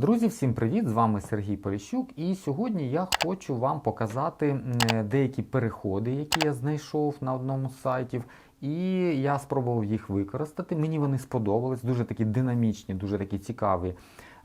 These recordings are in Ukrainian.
Друзі, всім привіт! З вами Сергій Поліщук. І сьогодні я хочу вам показати деякі переходи, які я знайшов на одному з сайтів. І я спробував їх використати. Мені вони сподобались, дуже такі динамічні, дуже такі цікаві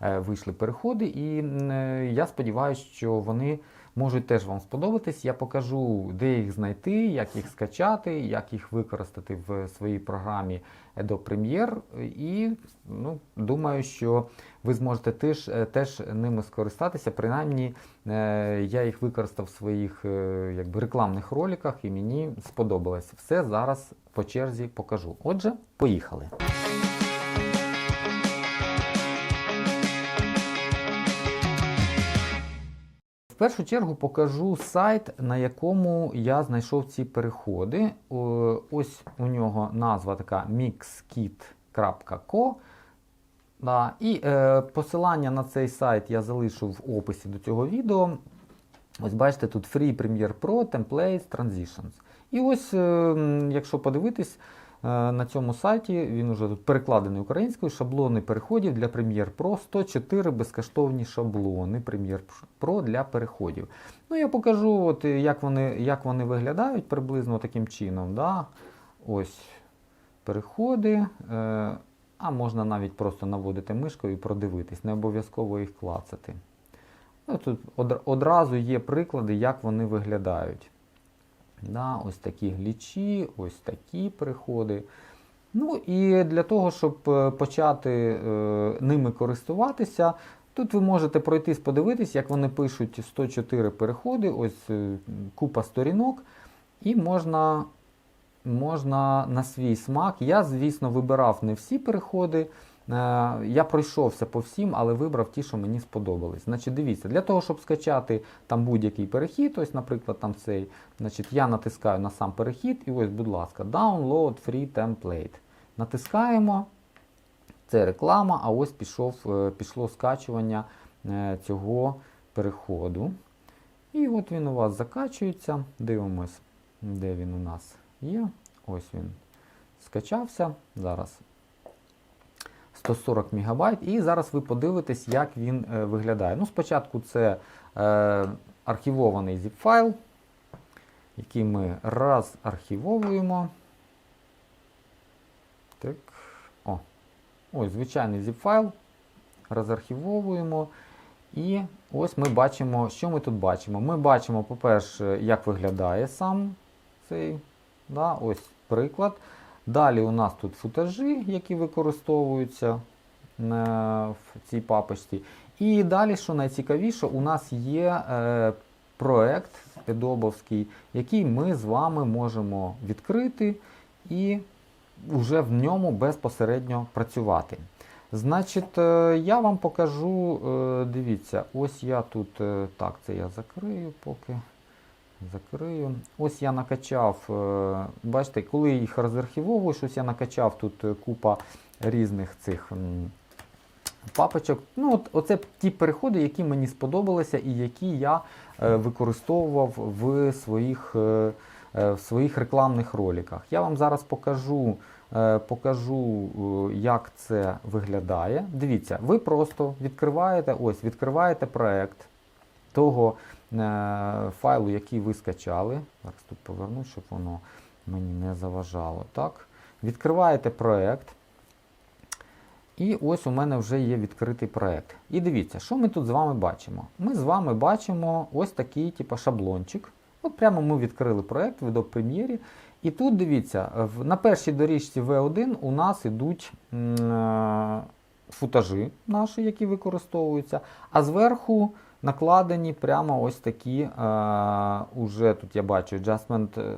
е, вийшли переходи. І е, я сподіваюся, що вони можуть теж вам сподобатись. Я покажу, де їх знайти, як їх скачати, як їх використати в своїй програмі Adobe Premiere. І ну, думаю, що ви зможете теж, е, теж ними скористатися. Принаймні, е, я їх використав в своїх е, якби, рекламних роликах і мені сподобалось. Все зараз по черзі покажу. Отже, поїхали. Першу чергу покажу сайт, на якому я знайшов ці переходи. Ось у нього назва така mixkit.co. Да, і е, посилання на цей сайт я залишу в описі до цього відео. Ось бачите, тут Free Premiere Pro, Templates, Transitions. І ось, е, якщо подивитись, на цьому сайті він уже тут перекладений українською. Шаблони переходів для Premiere Pro 104 безкоштовні шаблони Premiere Pro для переходів. Ну, я покажу, от, е, як, вони, як вони виглядають приблизно таким чином. Да? Ось переходи. Е, а можна навіть просто наводити мишкою і продивитись, не обов'язково їх клацати. Ну, Тут одразу є приклади, як вони виглядають. Да, ось такі глічі, ось такі переходи. Ну і для того, щоб е, почати е, ними користуватися, тут ви можете пройтись, подивитись, як вони пишуть 104 переходи, ось е, купа сторінок, і можна, можна на свій смак. Я, звісно, вибирав не всі переходи. Е, Я пройшовся по всім, але вибрав ті, що мені сподобались. Значить, дивіться, для того, щоб скачати там будь-який перехід, ось, наприклад, там цей, значить, я натискаю на сам перехід, і ось, будь ласка, Download Free Template. Натискаємо. Це реклама, а ось пішов, е, пішло скачування е, цього переходу. І от він у вас закачується. Дивимось, де він у нас є. Ось він скачався. Зараз 140 МБ. І зараз ви подивитесь, як він е, виглядає. Ну, спочатку це е, архівований zip файл, який ми розархівовуємо. Так. О. Ось звичайний zip файл. Розархівовуємо. І ось ми бачимо, що ми тут бачимо. Ми бачимо, по-перше, як виглядає сам цей. Да, Ось приклад. Далі у нас тут футажі, які використовуються е, в цій папочці. І далі, що найцікавіше, у нас є е, проект Adobe, який ми з вами можемо відкрити і вже в ньому безпосередньо працювати. Значить, е, я вам покажу, дивіться, ось я тут, так, це я закрию поки. Закрию. Ось я накачав, е, бачите, коли їх розархівовуєш, ось я накачав тут е, купа різних цих папочок. Ну, от, Оце ті переходи, які мені сподобалися і які я е, використовував в своїх, в своїх рекламних роликах. Я вам зараз покажу, покажу, як це виглядає. Дивіться, ви просто відкриваєте, ось, відкриваєте проект того файлу, який ви скачали. Зараз тут поверну, щоб воно мені не заважало. Так. Відкриваєте проект. І ось у мене вже є відкритий проект. І дивіться, що ми тут з вами бачимо? Ми з вами бачимо ось такий типу, шаблончик. От прямо ми відкрили проект в Adobe. І тут дивіться, на першій доріжці V1 у нас йдуть е, футажі наші, які використовуються, а зверху накладені прямо ось такі, е, уже тут я бачу Adjustment е,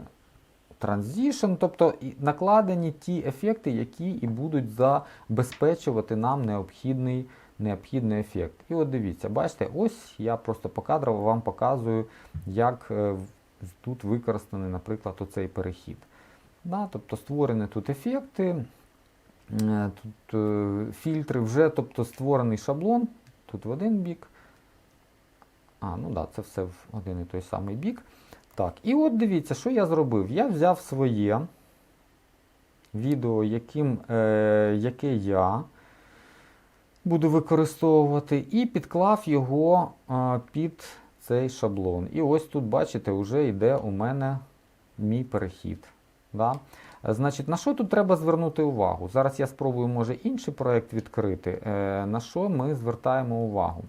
Transition, тобто накладені ті ефекти, які і будуть забезпечувати нам необхідний, необхідний ефект. І от дивіться, бачите, ось я просто покадрово вам показую, як е, тут використаний, наприклад, оцей перехід. Да, тобто створені тут ефекти, е, тут фільтри, вже тобто створений шаблон, тут в один бік. А, ну да, це все в один і той самий бік. Так, і от дивіться, що я зробив. Я взяв своє відео, яким, е, яке я буду використовувати, і підклав його а, під цей шаблон. І ось тут, бачите, вже йде у мене мій перехід. Да? Е, Значить, на що тут треба звернути увагу? Зараз я спробую, може, інший проєкт відкрити. Е, На що ми звертаємо увагу?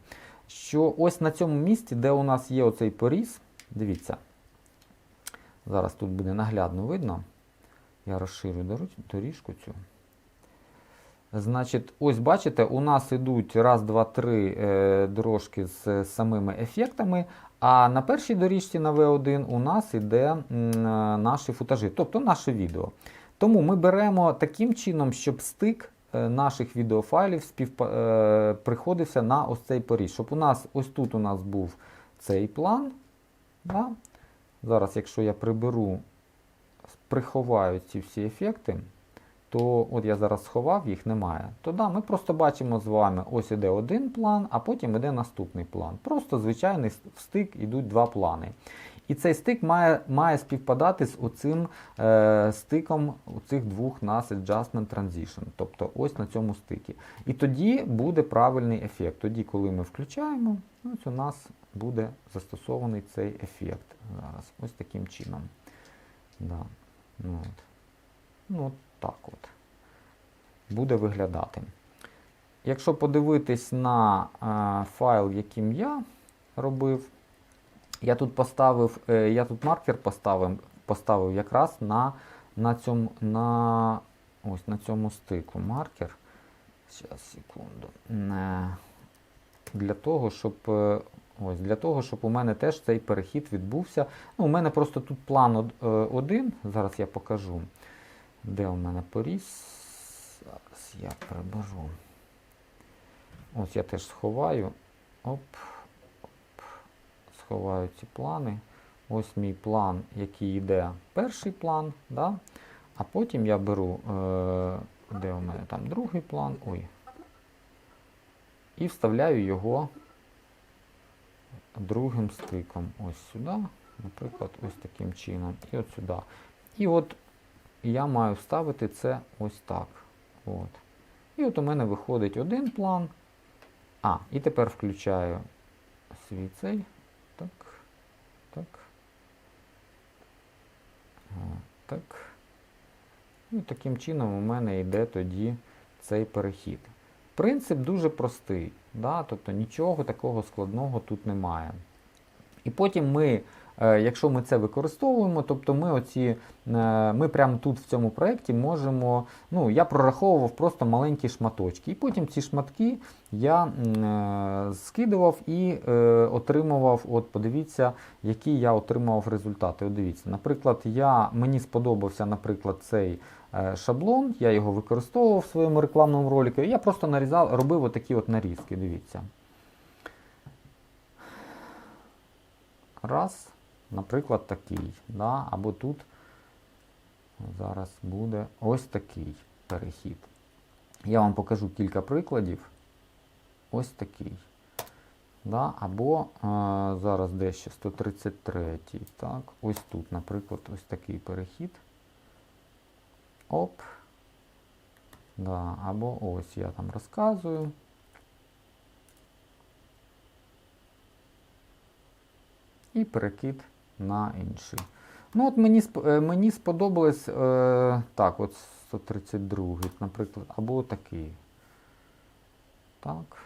Що ось на цьому місці, де у нас є оцей поріз, дивіться, зараз тут буде наглядно видно. Я розширю доріжку цю. Значить, ось бачите, у нас йдуть раз, два, три е, дорожки з самими ефектами, а на першій доріжці на V1 у нас йде е, наші футажі, тобто наше відео. Тому ми беремо таким чином, щоб стик наших відеофайлів е, приходився на ось цей поріж. Щоб у нас ось тут у нас був цей план. Да? Зараз, якщо я приберу, приховаю ці всі ефекти, то от я зараз сховав, їх немає. То да, ми просто бачимо з вами, ось іде один план, а потім іде наступний план. Просто звичайний с- в йдуть два плани. І цей стик має, має співпадати з оцим е, стиком цих двох нас Adjustment Transition. Тобто ось на цьому стикі. І тоді буде правильний ефект. Тоді, коли ми включаємо, ось у нас буде застосований цей ефект. Зараз ось таким чином. Да. Ну, от. ну, так от. Буде виглядати. Якщо подивитись на е, файл, яким я робив, я тут поставив, е, я тут маркер поставив, поставив якраз на, на, цьому, на, ось на цьому стику маркер. Зараз, секунду. Е, Для того, щоб, е, ось, для того, щоб у мене теж цей перехід відбувся. Ну, у мене просто тут план один. Зараз я покажу. Де у мене поріз? Зараз я приберу. Ось я теж сховаю. Оп. Сховаю ці плани. Ось мій план, який йде перший план. Да? А потім я беру, е, де у мене там другий план. Ой. І вставляю його другим стиком. Ось сюди, наприклад, ось таким чином. І от сюди. І от я маю вставити це ось так. От. І от у мене виходить один план. А, і тепер включаю свій цей. Так. Так. О, так. І таким чином у мене йде тоді цей перехід. Принцип дуже простий, да? тобто нічого такого складного тут немає. І потім ми, якщо ми це використовуємо, тобто ми оці, е, ми прямо тут в цьому проєкті можемо, ну, я прораховував просто маленькі шматочки. І потім ці шматки я е, скидував і е, отримував, от подивіться, які я отримував результати. От дивіться, наприклад, я, мені сподобався, наприклад, цей е, шаблон, я його використовував в своєму рекламному ролику, і я просто нарізав, робив отакі от нарізки, дивіться. Раз, наприклад, такий. Да? Або тут зараз буде ось такий перехід. Я вам покажу кілька прикладів. Ось такий. Да? Або е, зараз дещо 133. Так, ось тут, наприклад, ось такий перехід. Оп. Да, або ось я там розказую. і перекид на інший. Ну от Мені е, мені сподобалось е, так, от 132, наприклад, або такий. Так.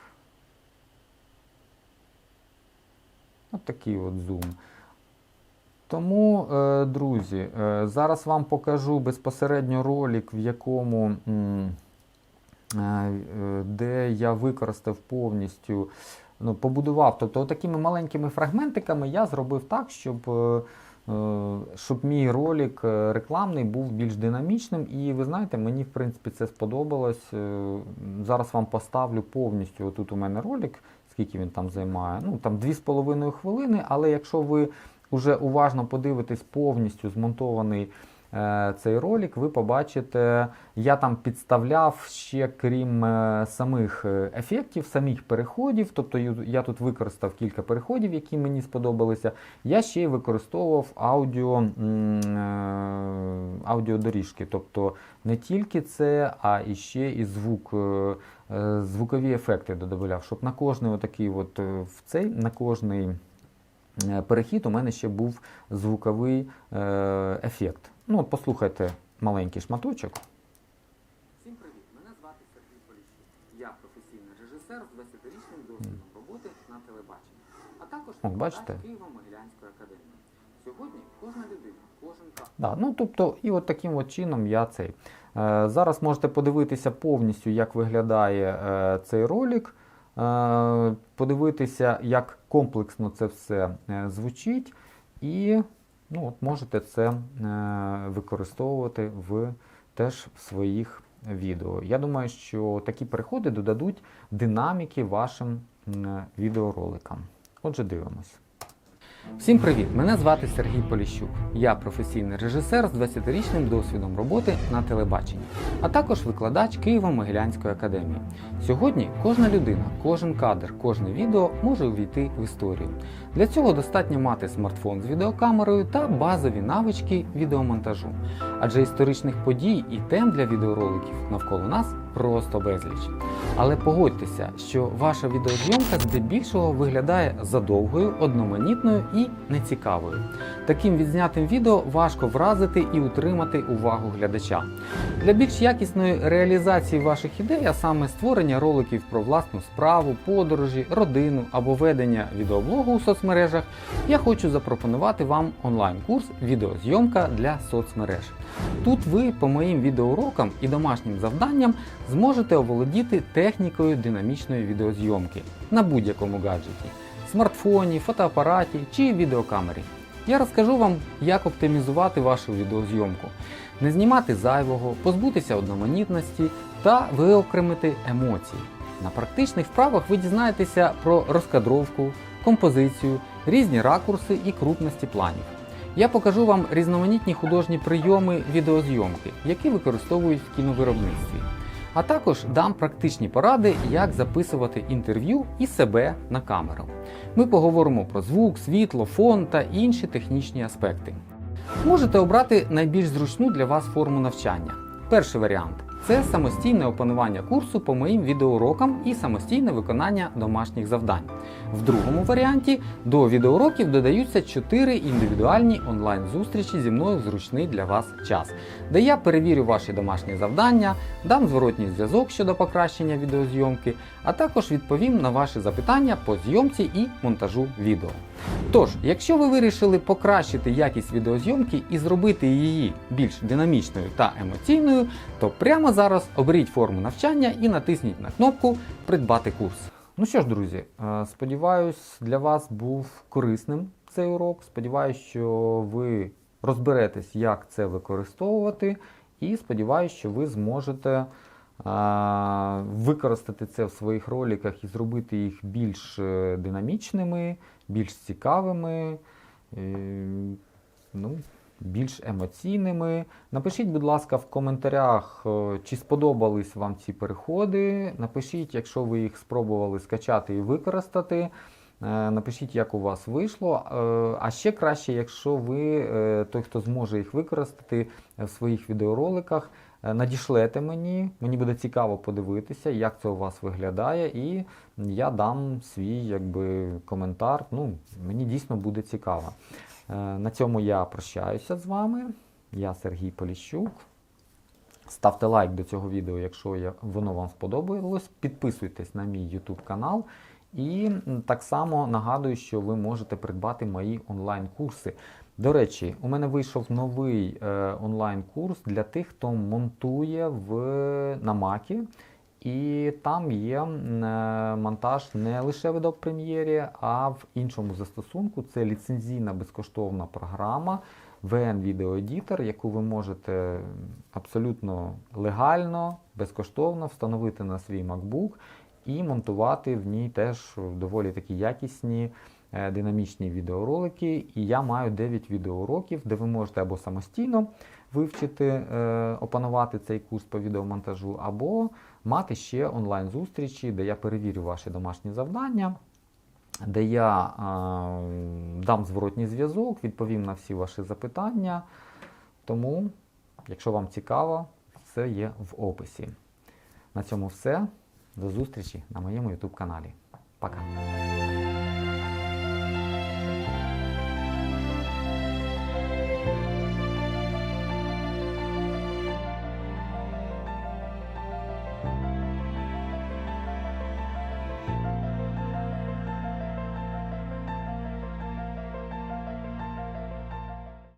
От такий от зум. Тому, е, друзі, е, зараз вам покажу безпосередньо ролик, в якому м, е, де я використав повністю, ну, побудував. Тобто такими маленькими фрагментиками я зробив так, щоб, е, е, щоб мій ролик е, рекламний був більш динамічним. І ви знаєте, мені в принципі це сподобалось. Зараз вам поставлю повністю. Отут у мене ролик, скільки він там займає. Ну там 2,5 хвилини, але якщо ви вже уважно подивитесь повністю змонтований цей ролик, ви побачите, я там підставляв ще крім е, самих е, ефектів, самих переходів. Тобто я тут використав кілька переходів, які мені сподобалися. Я ще й використовував аудіо, е, аудіодоріжки. Тобто не тільки це, а і ще і звук. е, е, звукові ефекти додавав, щоб на кожний отакий от е, в цей, на кожний е, перехід у мене ще був звуковий е, ефект. Ну, от послухайте маленький шматочок. Всім привіт! Мене звати Сергій Поліщук. Я професійний режисер з 20-річним досвідом роботи на телебаченні, а також от, бачите? Києво-Могилянської академії. Сьогодні кожна людина, кожен Да, ну, тобто, і от таким от чином я цей. Е, зараз можете подивитися повністю, як виглядає е, цей ролик, е, подивитися, як комплексно це все е, звучить, і ну, от можете це е, використовувати в, теж в своїх відео. Я думаю, що такі переходи додадуть динаміки вашим м, відеороликам. Отже, дивимось. Всім привіт! Мене звати Сергій Поліщук. Я професійний режисер з 20-річним досвідом роботи на телебаченні, а також викладач Києво-Могилянської академії. Сьогодні кожна людина, кожен кадр, кожне відео може увійти в історію. Для цього достатньо мати смартфон з відеокамерою та базові навички відеомонтажу. Адже історичних подій і тем для відеороликів навколо нас просто безліч. Але погодьтеся, що ваша відеозйомка здебільшого виглядає задовгою, одноманітною і нецікавою. Таким відзнятим відео важко вразити і утримати увагу глядача. Для більш якісної реалізації ваших ідей, а саме створення роликів про власну справу, подорожі, родину або ведення відеоблогу у соцмережах, я хочу запропонувати вам онлайн-курс відеозйомка для соцмереж. Тут ви по моїм відеоурокам і домашнім завданням зможете оволодіти технікою динамічної відеозйомки на будь-якому гаджеті смартфоні, фотоапараті чи відеокамері. Я розкажу вам, як оптимізувати вашу відеозйомку, не знімати зайвого, позбутися одноманітності та виокремити емоції. На практичних вправах ви дізнаєтеся про розкадровку, композицію, різні ракурси і крупності планів. Я покажу вам різноманітні художні прийоми відеозйомки, які використовують в кіновиробництві. А також дам практичні поради, як записувати інтерв'ю і себе на камеру. Ми поговоримо про звук, світло, фон та інші технічні аспекти. Можете обрати найбільш зручну для вас форму навчання. Перший варіант це самостійне опанування курсу по моїм відеоурокам і самостійне виконання домашніх завдань. В другому варіанті до відеоуроків додаються 4 індивідуальні онлайн-зустрічі зі мною в зручний для вас час, де я перевірю ваші домашні завдання, дам зворотній зв'язок щодо покращення відеозйомки, а також відповім на ваші запитання по зйомці і монтажу відео. Тож, якщо ви вирішили покращити якість відеозйомки і зробити її більш динамічною та емоційною, то прямо зараз оберіть форму навчання і натисніть на кнопку Придбати курс. Ну що ж, друзі, е, сподіваюсь, для вас був корисним цей урок. Сподіваюсь, що ви розберетесь, як це використовувати, і сподіваюсь, що ви зможете використати це в своїх роликах і зробити їх більш е, динамічними, більш цікавими. е, Ну, більш емоційними. Напишіть, будь ласка, в коментарях, е, чи сподобались вам ці переходи. Напишіть, якщо ви їх спробували скачати і використати. Напишіть, як у вас вийшло. А ще краще, якщо ви, той, хто зможе їх використати в своїх відеороликах, надішлете мені. Мені буде цікаво подивитися, як це у вас виглядає, і я дам свій якби, коментар. Ну, мені дійсно буде цікаво. Е, На цьому я прощаюся з вами. Я Сергій Поліщук. Ставте лайк до цього відео, якщо воно вам сподобалось. Підписуйтесь на мій YouTube канал. І так само нагадую, що ви можете придбати мої онлайн-курси. До речі, у мене вийшов новий е, онлайн-курс для тих, хто монтує в, на Макі. І там є е, монтаж не лише в Adobe Premiere, а в іншому застосунку. Це ліцензійна безкоштовна програма VN Video Editor, яку ви можете абсолютно легально, безкоштовно встановити на свій MacBook і монтувати в ній теж доволі такі якісні динамічні відеоролики. І я маю 9 відеоуроків, де ви можете або самостійно вивчити, е, опанувати цей курс по відеомонтажу, або мати ще онлайн-зустрічі, де я перевірю ваші домашні завдання, де я е, дам зворотній зв'язок, відповім на всі ваші запитання. Тому, якщо вам цікаво, все є в описі. На цьому все. До зустрічі на моєму YouTube каналі. Пока!